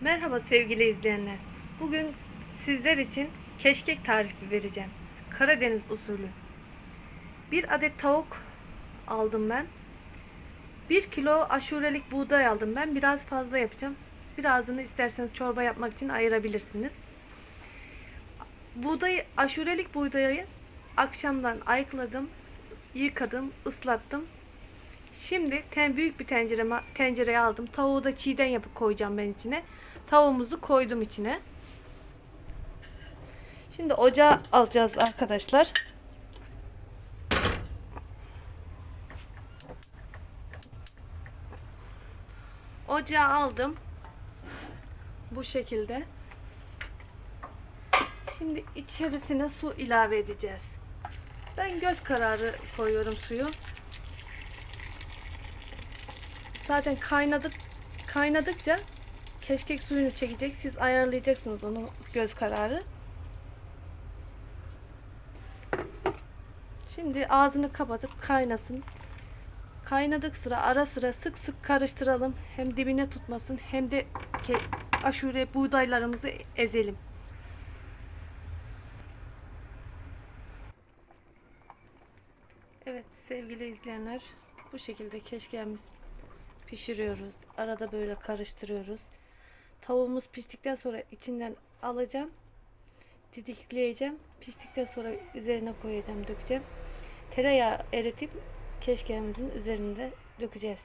Merhaba sevgili izleyenler. Bugün sizler için keşkek tarifi vereceğim. Karadeniz usulü. Bir adet tavuk aldım ben. Bir kilo aşurelik buğday aldım ben. Biraz fazla yapacağım. Birazını isterseniz çorba yapmak için ayırabilirsiniz. Buğdayı, aşurelik buğdayı akşamdan ayıkladım, yıkadım, ıslattım. Şimdi ten büyük bir tencereme tencereye aldım. Tavuğu da çiğden yapıp koyacağım ben içine. Tavuğumuzu koydum içine. Şimdi ocağa alacağız arkadaşlar. Ocağa aldım. Bu şekilde. Şimdi içerisine su ilave edeceğiz. Ben göz kararı koyuyorum suyu. Zaten kaynadık kaynadıkça keşkek suyunu çekecek. Siz ayarlayacaksınız onu göz kararı. Şimdi ağzını kapatıp kaynasın. Kaynadık sıra ara sıra sık sık karıştıralım. Hem dibine tutmasın hem de aşure buğdaylarımızı ezelim. Evet sevgili izleyenler bu şekilde keşkemiz pişiriyoruz. Arada böyle karıştırıyoruz. Tavuğumuz piştikten sonra içinden alacağım. Didikleyeceğim. Piştikten sonra üzerine koyacağım, dökeceğim. Tereyağı eritip keşkemizin üzerinde dökeceğiz.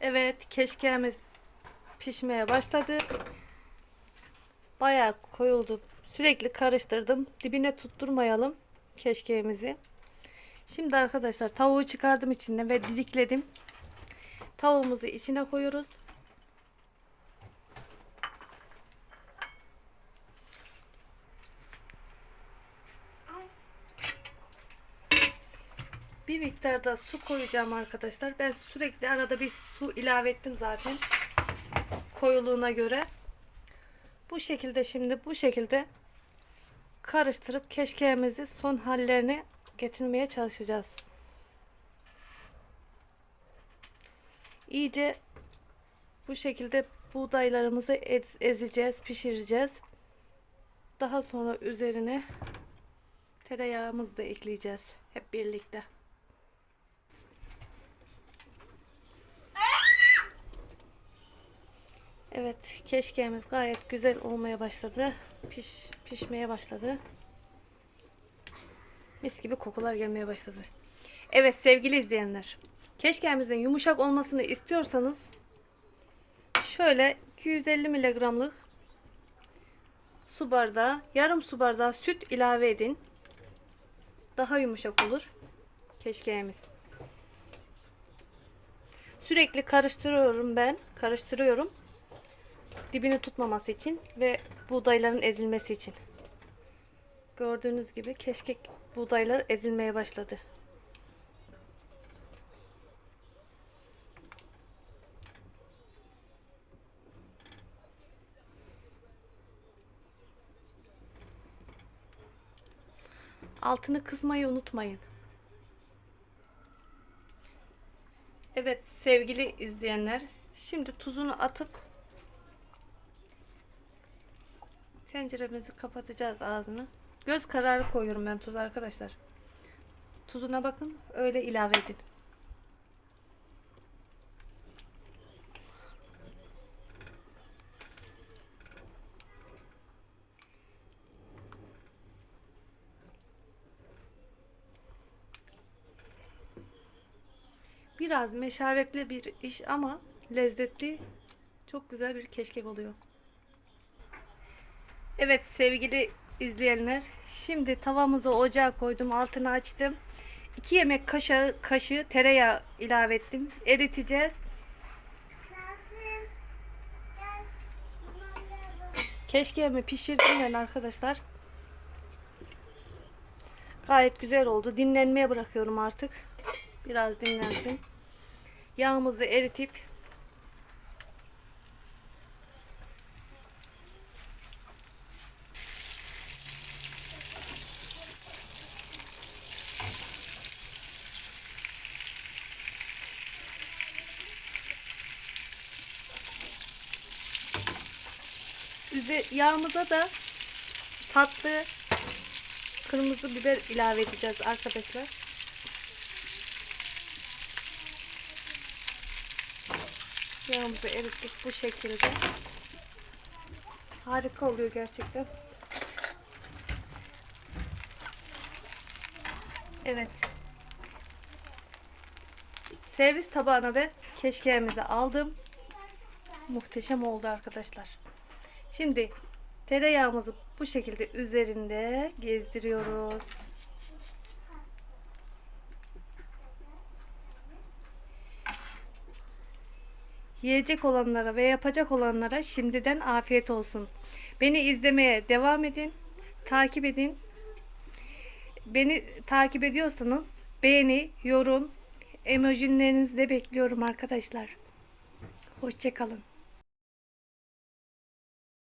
Evet, keşkemiz pişmeye başladı. Bayağı koyuldu. Sürekli karıştırdım. Dibine tutturmayalım keşkeğimizi. Şimdi arkadaşlar tavuğu çıkardım içinden ve didikledim. Tavuğumuzu içine koyuyoruz. Bir miktar da su koyacağım arkadaşlar. Ben sürekli arada bir su ilave ettim zaten. Koyuluğuna göre. Bu şekilde şimdi bu şekilde karıştırıp keşkeğimizi son hallerine getirmeye çalışacağız. İyice bu şekilde buğdaylarımızı ez- ezeceğiz, pişireceğiz. Daha sonra üzerine tereyağımızı da ekleyeceğiz hep birlikte. Evet, keşkeğimiz gayet güzel olmaya başladı. Piş, pişmeye başladı. Mis gibi kokular gelmeye başladı. Evet sevgili izleyenler. Keşkeğimizin yumuşak olmasını istiyorsanız şöyle 250 miligramlık su bardağı, yarım su bardağı süt ilave edin. Daha yumuşak olur keşkeğimiz. Sürekli karıştırıyorum ben. Karıştırıyorum dibini tutmaması için ve buğdayların ezilmesi için. Gördüğünüz gibi keşkek buğdaylar ezilmeye başladı. Altını kısmayı unutmayın. Evet sevgili izleyenler, şimdi tuzunu atıp Tenceremizi kapatacağız ağzını. Göz kararı koyuyorum ben tuz arkadaşlar. Tuzuna bakın öyle ilave edin. Biraz meşaretli bir iş ama lezzetli, çok güzel bir keşkek oluyor. Evet sevgili izleyenler. Şimdi tavamızı ocağa koydum. Altını açtım. 2 yemek kaşığı, kaşığı tereyağı ilave ettim. Eriteceğiz. Keşkeğimi pişirdim ben arkadaşlar. Gayet güzel oldu. Dinlenmeye bırakıyorum artık. Biraz dinlensin. Yağımızı eritip Üze yağımıza da tatlı kırmızı biber ilave edeceğiz arkadaşlar. Yağımızı erittik bu şekilde. Harika oluyor gerçekten. Evet. Servis tabağına ve keşkeğimizi aldım. Muhteşem oldu arkadaşlar. Şimdi tereyağımızı bu şekilde üzerinde gezdiriyoruz. Yiyecek olanlara ve yapacak olanlara şimdiden afiyet olsun. Beni izlemeye devam edin. Takip edin. Beni takip ediyorsanız beğeni, yorum, emojilerinizi de bekliyorum arkadaşlar. Hoşçakalın.